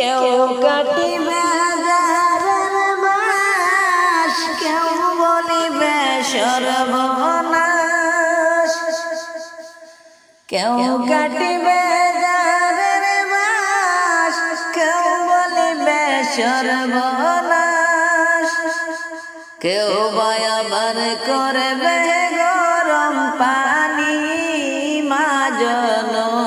কেউ কাটিবে যারের বাস কেউ বলিবে সর্বনাশ। কেউ কাটিবে যারের বাস কেউ বলিবে সর্বনাশ। কেউ বায়াবার করবে গরম পানি, মা জননী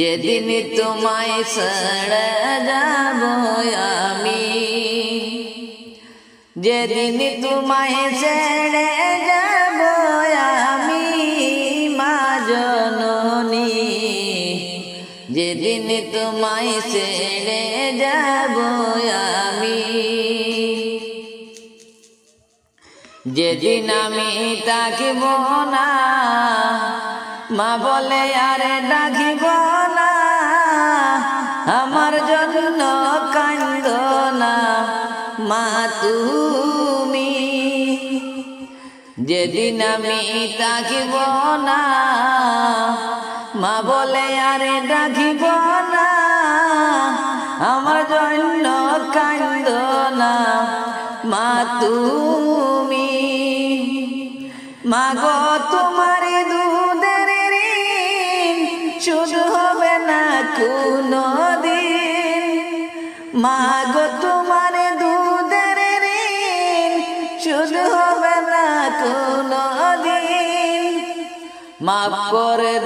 যেদিন তোমায় ছেড়ে যাব আমি, যেদিন তোমায় ছেড়ে যাব আমি, মা জননী, যেদিন তোমায় ছেড়ে যাব আমি, যেদিন আমি তাকিব না মা বলে, আরে ডাকিব না আমার জন্য কান্দ না। মা, তুমি যেদিন আমি তাকিব না। মা বলে, আরে ডাকিব না আমার জন্য কান্দ না। মা, তুমি মাগো তোমার কোনো দিন মাগো তোমার দুধের ঋণ, শুধু হবে না কোনো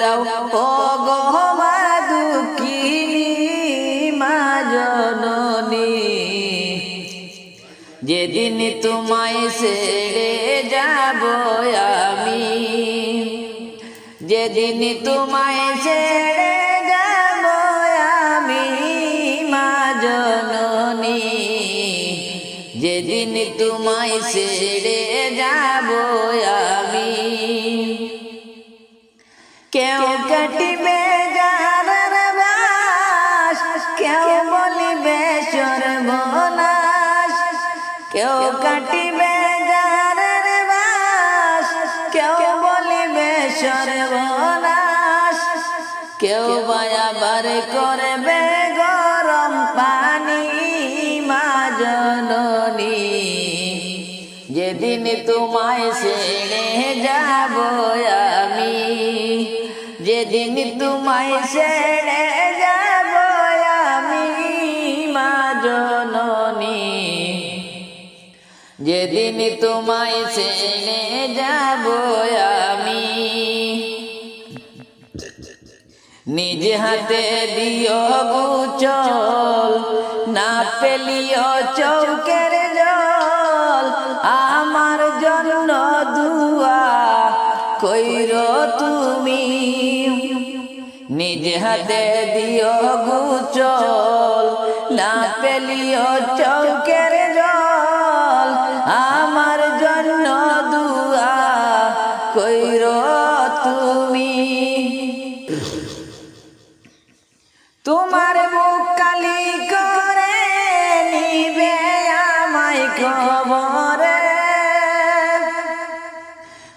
দাও ও গো মা দুঃখিনী, মা জননী। যেদিন তোমায় ছেড়ে যাব আমি, যেদিন তোমায় যাব আমি। কেউ কাটিবে কেউ বলিবে সর্বনাশ। কেউ কাটিবে যার বাস কেউ বলিবে সর্বনাশ। কেউ বায়াবার করবে তোমায় ছেড়ে যাব আমি। যেদিন তোমায় ছেড়ে যাব আমি, মা জননী। যেদিন তোমায় ছেড়ে যাব আমি। নিজ হাতে দিও গুচল না পেলিও চৌকের নিজ হাতে দিও গুচল না পেলিও চৌকের জল। আমার জন্য দুয়া কইর তুমি। তোমার বুক কালি করে নিবে আমায় খবরে।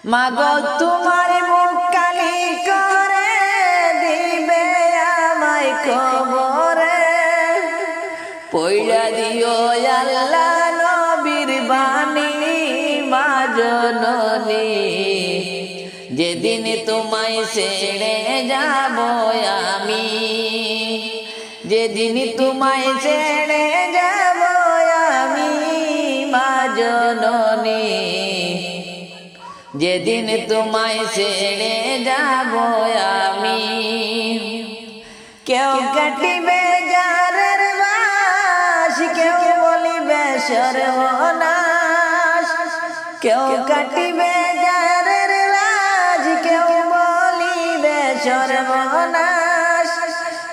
মাগ, তোমার বুক জননী, যেদিন তোমায় ছেড়ে যাব আমি, যেদিন তোমায় ছেড়ে যাব আমি, মা জননী, যেদিন তোমায় ছেড়ে যাব আমি। কেউ কাটিবে যারের বাস কেউ বলিবে সর্বনাশ কেউ কাটিবে যারের রাজ কেউ বলিবে সর্বনাশ।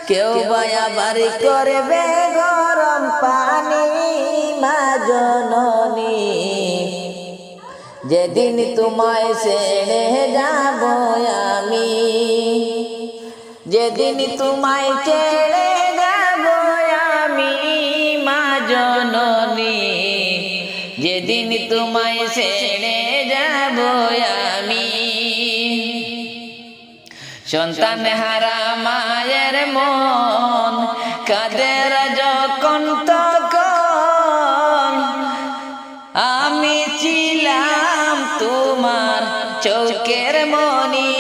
কেউ বায়াবাড়ি করবে গরম পানি, মা জননী। যেদিন তোমায় ছেড়ে যাব আমি, যেদিন তোমায় ছেড়ে তোমায় ছেড়ে যাব আমি। সন্তান হারা মায়ের মন কাদের যখন তখন। আমি ছিলাম তোমার চৌকের মনি।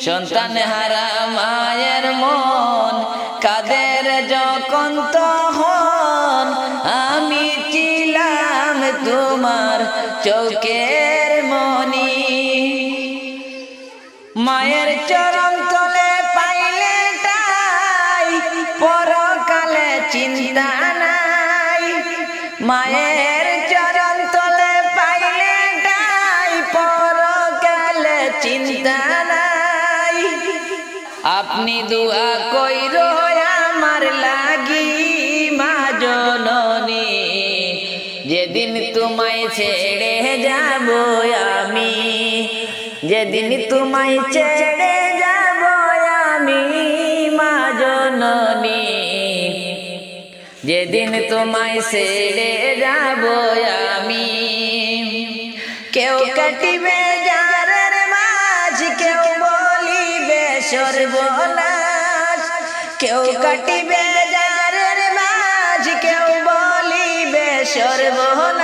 সন্তান হারা তোমার চৌকের মনি মায়ের চরণ তলে পাইলে তাই, পরকালে চিন্তা নাই। মায়ের চরণ তলে পাইলে তাই, পরকালে চিন্তা নাই। আপনি দুয়া কইর আমার লাগি। তোমায় ছেড়ে যাব আমি। যেদিন তোমায় ছেড়ে যাব আমি, মা জননী। যেদিন তোমায় ছেড়ে যাব আমি। কেউ কাটিবে যারের মাঝ, কেউ বলিবে সর্বনাশ। কেউ কাটিবে যারের মাঝ, কেউ বলিবে সর্বনাশ।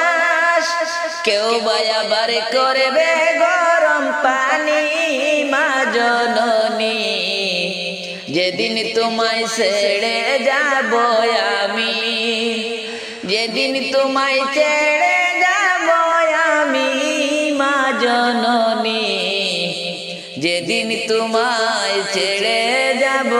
কেউ বায়াবার করবে গরম পানি মা জননী। যেদিন তোমায় ছেড়ে যাব আমি যেদিন তোমায় ছেড়ে যাব আমি মা জননী। যেদিন তোমায় ছেড়ে যাব